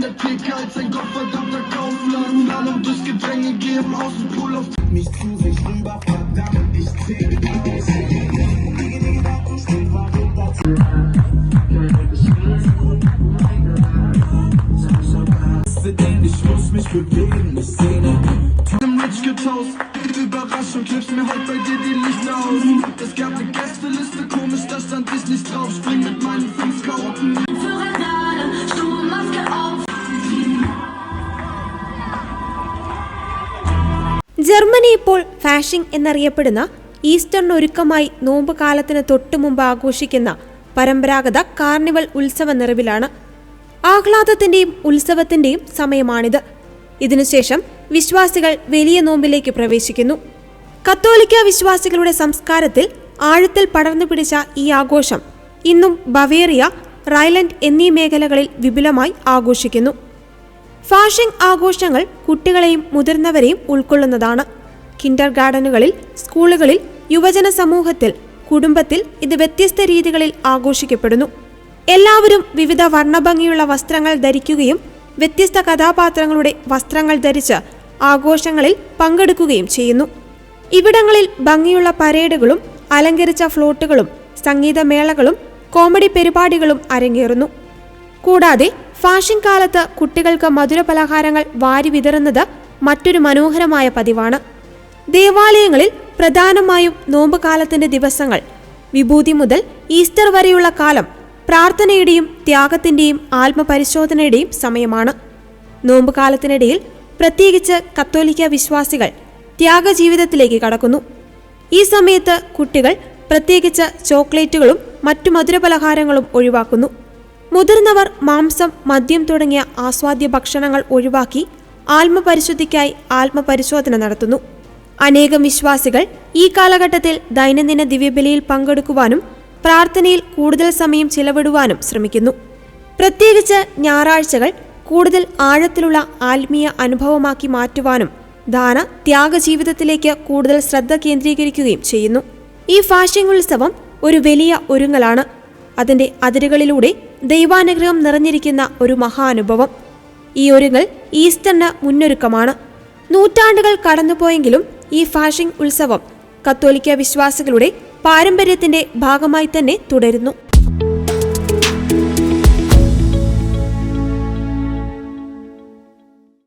der Theke als ein gottverdammter Kaufland. Plan und das Gedränge geben Außenpool auf mich zu sich rüber, verdammt, ich zähl aus. Denn ich muss mich bewegen, eine Szene. dem Rich Kids Haus. Überraschung, klebst mir heute bei dir die Lichter aus. Es gab eine Germany ഇപ്പോൾ ഫാഷിംഗ് എന്നറിയപ്പെടുന്ന ഈസ്റ്ററിന് ഒരുക്കമായി നോമ്പ് കാലത്തിന് തൊട്ടു മുമ്പ് ആഘോഷിക്കുന്ന പരമ്പരാഗത carnival ഉത്സവ നിറവിലാണ് ആഹ്ലാദത്തിന്റെയും ഉത്സവത്തിന്റെയും സമയമാണിത്. ഇതിനുശേഷം വിശ്വാസികൾ വലിയ നോമ്പിലേക്ക് പ്രവേശിക്കുന്നു. കത്തോലിക്ക വിശ്വാസികളുടെ സംസ്കാരത്തിൽ ആഴത്തിൽ പടർന്നു പിടിച്ച ഈ ആഘോഷം ഇന്നും ബവേറിയ റൈലൻഡ് എന്നീ മേഖലകളിൽ വിപുലമായി ആഘോഷിക്കുന്നു. ഫാഷിംഗ് ആഘോഷങ്ങൾ കുട്ടികളെയും മുതിർന്നവരെയും ഉൾക്കൊള്ളുന്നതാണ്. കിൻഡർ ഗാർഡനുകളിൽ സ്കൂളുകളിൽ യുവജന സമൂഹത്തിൽ കുടുംബത്തിൽ ഇത് വ്യത്യസ്ത രീതികളിൽ ആഘോഷിക്കപ്പെടുന്നു. എല്ലാവരും വിവിധ വർണഭംഗിയുള്ള വസ്ത്രങ്ങൾ ധരിക്കുകയും വ്യത്യസ്ത കഥാപാത്രങ്ങളുടെ വസ്ത്രങ്ങൾ ധരിച്ച് ആഘോഷങ്ങളിൽ പങ്കെടുക്കുകയും ചെയ്യുന്നു. ഇവിടങ്ങളിൽ ഭംഗിയുള്ള പരേഡുകളും അലങ്കരിച്ച ഫ്ലോട്ടുകളും സംഗീതമേളകളും കോമഡി പരിപാടികളും അരങ്ങേറുന്നു. കൂടാതെ ഫാഷൻ കാലത്ത് കുട്ടികൾക്ക് മധുര പലഹാരങ്ങൾ വാരി വിതറുന്നത് മറ്റൊരു മനോഹരമായ പതിവാണ്. ദേവാലയങ്ങളിൽ പ്രധാനമായും നോമ്പ് കാലത്തിന്റെ ദിവസങ്ങൾ വിഭൂതി മുതൽ ഈസ്റ്റർ വരെയുള്ള കാലം പ്രാർത്ഥനയുടെയും ത്യാഗത്തിന്റെയും ആത്മപരിശോധനയുടെയും സമയമാണ്. നോമ്പ് കാലത്തിനിടയിൽ പ്രത്യേകിച്ച് കത്തോലിക്ക വിശ്വാസികൾ ത്യാഗജീവിതത്തിലേക്ക് കടക്കുന്നു. ഈ സമയത്ത് കുട്ടികൾ പ്രത്യേകിച്ച് ചോക്ലേറ്റുകളും മറ്റു മധുരപലഹാരങ്ങളും ഒഴിവാക്കുന്നു. മുതിർന്നവർ മാംസം മദ്യം തുടങ്ങിയ ആസ്വാദ്യ ഭക്ഷണങ്ങൾ ഒഴിവാക്കി ആത്മപരിശുദ്ധിക്കായി ആത്മപരിശോധന നടത്തുന്നു. അനേകം വിശ്വാസികൾ ഈ കാലഘട്ടത്തിൽ ദൈനംദിന ദിവ്യബലിയിൽ പങ്കെടുക്കുവാനും പ്രാർത്ഥനയിൽ കൂടുതൽ സമയം ചിലവിടുവാനും ശ്രമിക്കുന്നു. പ്രത്യേകിച്ച് ഞായറാഴ്ചകൾ കൂടുതൽ ആഴത്തിലുള്ള ആത്മീയ അനുഭവമാക്കി മാറ്റുവാനും ദാന ത്യാഗ ജീവിതത്തിലേക്ക് കൂടുതൽ ശ്രദ്ധ കേന്ദ്രീകരിക്കുകയും ചെയ്യുന്നു. ഈ ഫാഷിംഗ് ഉത്സവം ഒരു വലിയ ഒരുങ്ങലാണ്. അതിന്റെ അതിരുകളിലൂടെ ദൈവാനുഗ്രഹം നിറഞ്ഞിരിക്കുന്ന ഒരു മഹാനുഭവം. ഈ ഒരുങ്ങൽ ഈസ്റ്ററിന് മുന്നൊരുക്കമാണ്. നൂറ്റാണ്ടുകൾ കടന്നുപോയെങ്കിലും ഈ ഫാഷിംഗ് ഉത്സവം കത്തോലിക്ക വിശ്വാസികളുടെ പാരമ്പര്യത്തിന്റെ ഭാഗമായി തന്നെ തുടരുന്നു.